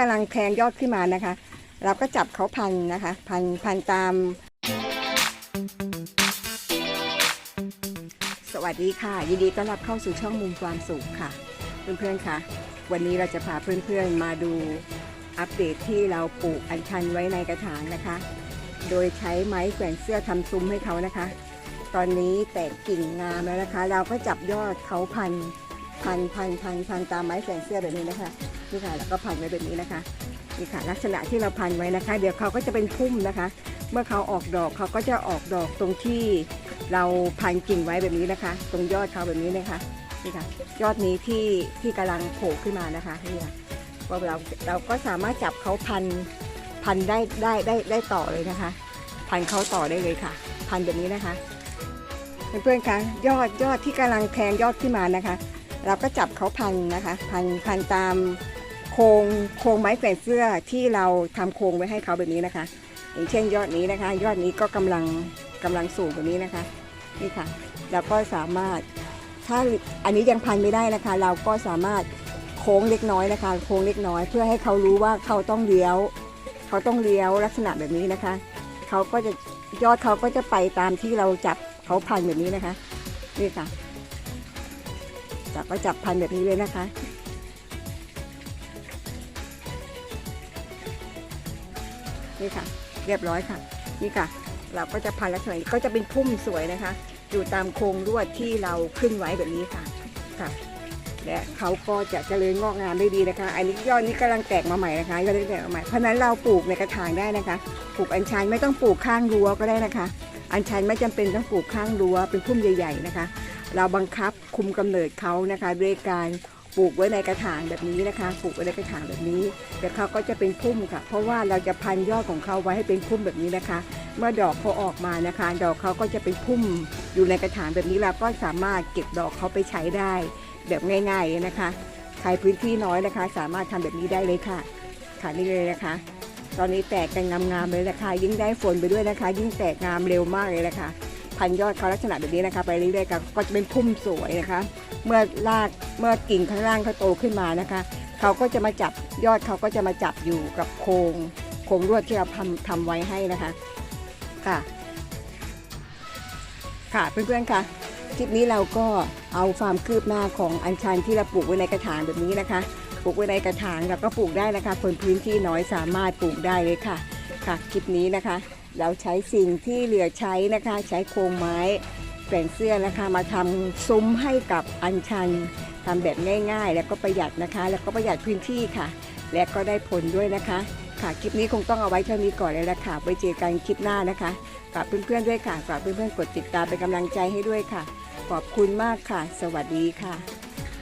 กำลังแทงยอดขึ้นมานะคะ เราก็จับเขาพันนะคะ พันพันตาม สวัสดีค่ะ ยินดีต้อนรับเข้าสู่ช่องมุมความสุขค่ะ เพื่อนๆค่ะ วันนี้เราจะพาเพื่อนๆมาดูอัปเดตที่เราปลูกอัญชันไว้ในกระถางนะคะ โดยใช้ไม้แขวนเสื้อทำซุ้มให้เขานะคะ ตอนนี้แตกกิ่งงามแล้วนะคะ เราก็จับยอดเขาพัน พันพันพันพันตามไม้แขวนเสื้อแบบนี้นะคะนี่ค่ะแล้วก็พันไว้แบบนี้นะคะนี่ค่ะ ลักษณะที่เราพันไว้นะคะ เดี๋ยวเขาก็จะเป็นพุ่มนะคะ เมื่อเขาออกดอกเขาก็จะออกดอกตรงที่เราพันกิ่งไว้แบบนี้นะคะ ตรงยอดเขาแบบนี้นะคะนี่ค่ะ ยอดนี้ที่ที่กำลังโผล่ขึ้นมานะคะนี่ค่ะก็เราเราก็สามารถจับเขาพันพันได้ได้ได้ได้ต่อเลยนะคะ พันเขาต่อได้เลยค่ะ พันแบบนี้นะคะเพื่อนๆคะยอดยอดที่กำลังแทงยอดขึ้นมานะคะ เราก็จับเขาพันนะคะพันพันตามโครงโครงไม้แขวนเสื้อที่เราทำโครงไว้ให้เขาแบบนี้นะคะ อย่างเช่นยอดนี้นะคะ ยอดนี้ก็กำลังกำลังสูงแบบนี้นะคะนี่ค่ะเราก็สามารถถ้าอันนี้ยังพันไม่ได้นะคะ เราก็สามารถโค้งเล็กน้อยนะคะ โค้งเล็กน้อย เพื่อให้เขารู้ว่าเขาต้องเลี้ยว เขาต้องเลี้ยวลักษณะแบบนี้นะคะ เขาก็จะยอดเขาก็จะไปตามที่เราจับเขาพันแบบนี้นะคะนี่ค่ะ จับก็จับพันแบบนี้เลยนะคะ นี่ค่ะ เรียบร้อยค่ะ นี่ค่ะ เราก็จะพันลักษณะก็จะเป็นพุ่มสวยนะคะ อยู่ตามโครงลวดที่เราขึ้นไว้แบบนี้ค่ะค่ะ และเขาก็จะเจริญงอกงามได้ดีนะคะ อันนี้ยอดนี้กำลังแตกมาใหม่นะคะยอดนี้แตกมาใหม่เพราะฉะนั้นเราปลูกในกระถางได้นะคะปลูกอัญชันไม่ต้องปลูกข้างรั้วก็ได้นะคะ อัญชันไม่จำเป็นต้องปลูกข้างรั้วเป็นพุ่มใหญ่ ๆนะคะ เราบังคับคุมกำเนิดเขานะคะด้วยการปลูกไว้ในกระถางแบบนี้นะคะปลูกไว้ในกระถางแบบนี้เดี๋ยวเขาก็จะเป็นพุ่มค่ะ เพราะว่าเราจะพันยอดของเขาไว้ให้เป็นพุ่มแบบนี้นะคะ เมื่อดอกเขาออกมานะคะ ดอกเขาก็จะเป็นพุ่มอยู่ในกระถางแบบนี้เราก็สามารถเก็บดอกเขาไปใช้ได้ แบบง่ายๆนะคะใครพื้นที่น้อยนะคะ สามารถทำแบบนี้ได้เลยค่ะค่ะนี่เลยนะคะ ตอนนี้แตกกันงามๆเลยนะคะ ยิ่งได้ฝนไปด้วยนะคะ ยิ่งแตกงามเร็วมากเลยนะคะ พันยอดเขาลักษณะแบบนี้นะคะ ไปเรื่อยๆก็จะเป็นพุ่มสวยนะคะ เมื่อรากเมื่อกิ่งข้างล่างเขาโตขึ้นมานะคะ เขาก็จะมาจับยอดเขาก็จะมาจับอยู่กับโครงโครงลวดที่เราทำทำไว้ให้นะคะค่ะ ค่ะเพื่อนๆค่ะคลิปนี้เราก็เอาความคืบหน้าของอัญชันที่เราปลูกไว้ในกระถางแบบนี้นะคะปลูกไว้ในกระถางเราก็ปลูกได้นะคะ คนพื้นที่น้อยสามารถปลูกได้เลยค่ะ ค่ะคลิปนี้นะคะ เราใช้สิ่งที่เหลือใช้นะคะ ใช้โครงไม้แขวนเสื้อนะคะ มาทำซุ้มให้กับอัญชันทำแบบง่าย ๆ แล้วก็ประหยัดนะคะ แล้วก็ประหยัดพื้นที่ค่ะ และก็ได้ผลด้วยนะคะ ค่ะคลิปนี้คงต้องเอาไว้เท่านี้ก่อนเลยละค่ะไว้เจอกันคลิปหน้านะคะฝากเพื่อนๆด้วยค่ะฝากเพื่อนๆกดติดตามเป็นกำลังใจให้ด้วยค่ะ ขอบคุณมากค่ะ สวัสดีค่ะ